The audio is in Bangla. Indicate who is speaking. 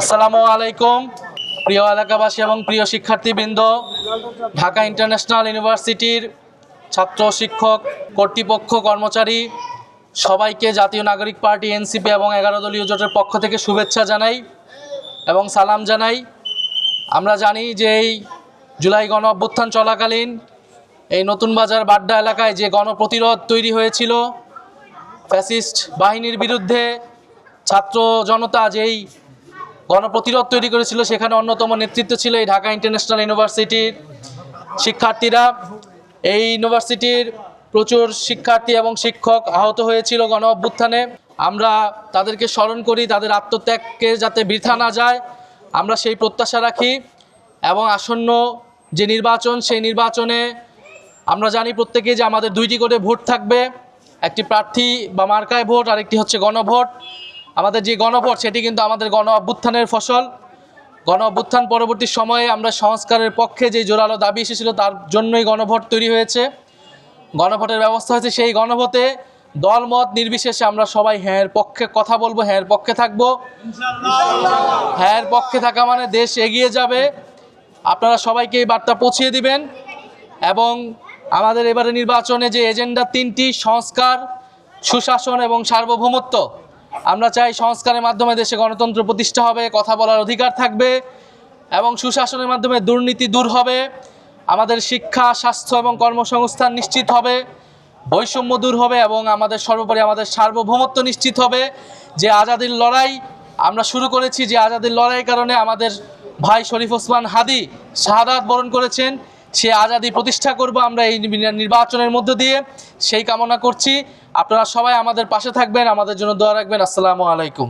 Speaker 1: আসসালামু আলাইকুম, প্রিয় এলাকাবাসী এবং প্রিয় শিক্ষার্থীবৃন্দ, ঢাকা ইন্টারন্যাশনাল ইউনিভার্সিটির ছাত্র শিক্ষক কর্তৃপক্ষ কর্মচারী, সবাইকে জাতীয় নাগরিক পার্টি এনসিপি এবং এগারো দলীয় জোটের পক্ষ থেকে শুভেচ্ছা জানাই এবং সালাম জানাই। আমরা জানি যে এই জুলাই গণ অভ্যুত্থান চলাকালীন এই নতুন বাজার বাড্ডা এলাকায় যে গণপ্রতিরোধ তৈরি হয়েছিল, ফ্যাসিস্ট বাহিনীর বিরুদ্ধে ছাত্র জনতা যেই গণপ্রতিরোধ তৈরি করেছিল, সেখানে অন্যতম নেতৃত্ব ছিল এই ঢাকা ইন্টারন্যাশনাল ইউনিভার্সিটির শিক্ষার্থীরা। এই ইউনিভার্সিটির প্রচুর শিক্ষার্থী এবং শিক্ষক আহত হয়েছিল গণ অভ্যুত্থানে আমরা তাদেরকে স্মরণ করি, তাদের আত্মত্যাগকে যাতে বৃথা না যায়, আমরা সেই প্রত্যাশা রাখি এবং আসন্ন যে নির্বাচন, সেই নির্বাচনে আমরা জানি প্রত্যেকে যে আমাদের দুইটি করে ভোট থাকবে, একটি প্রার্থী বা মার্কায় ভোট আর একটি হচ্ছে গণভোট। আমাদের যে গণভোট, সেটি কিন্তু আমাদের গণ অভ্যুত্থানের ফসল। গণ অভ্যুত্থান পরবর্তী সময়ে আমরা সংস্কারের পক্ষে যে জোরালো দাবি এসেছিল, তার জন্যই গণভোট তৈরি হয়েছে। গণভোটের ব্যবস্থা হয়েছে, সেই গণভোটে দলমত নির্বিশেষে আমরা সবাই হ্যাঁর পক্ষে কথা বলব হ্যাঁর পক্ষে থাকব। হ্যাঁর পক্ষে থাকা মানে দেশ এগিয়ে যাবে। আপনারা সবাইকে এই বার্তা পৌঁছিয়ে দিবেন। এবং আমাদের এবারে নির্বাচনে যে এজেন্ডা তিনটি, সংস্কার, সুশাসন এবং সার্বভৌমত্ব আমরা চাই সংস্কারের মাধ্যমে দেশে গণতন্ত্র প্রতিষ্ঠা হবে, কথা বলার অধিকার থাকবে এবং সুশাসনের মাধ্যমে দুর্নীতি দূর হবে, আমাদের শিক্ষা, স্বাস্থ্য এবং কর্মসংস্থান নিশ্চিত হবে, বৈষম্য দূর হবে এবং আমাদের সর্বোপরি আমাদের সার্বভৌমত্ব নিশ্চিত হবে যে আজাদির লড়াই আমরা শুরু করেছি, যে আজাদির লড়াইয়ের কারণে আমাদের ভাই শরীফ ওসমান হাদি শাহাদাত বরণ করেছেন। সে আজাদি প্রতিষ্ঠা করব আমরা এই নির্বাচনের মধ্য দিয়ে। সেই কামনা করছি। আপনারা সবাই আমাদের পাশে থাকবেন। আমাদের জন্য দোয়া রাখবেন। আসসালামু আলাইকুম।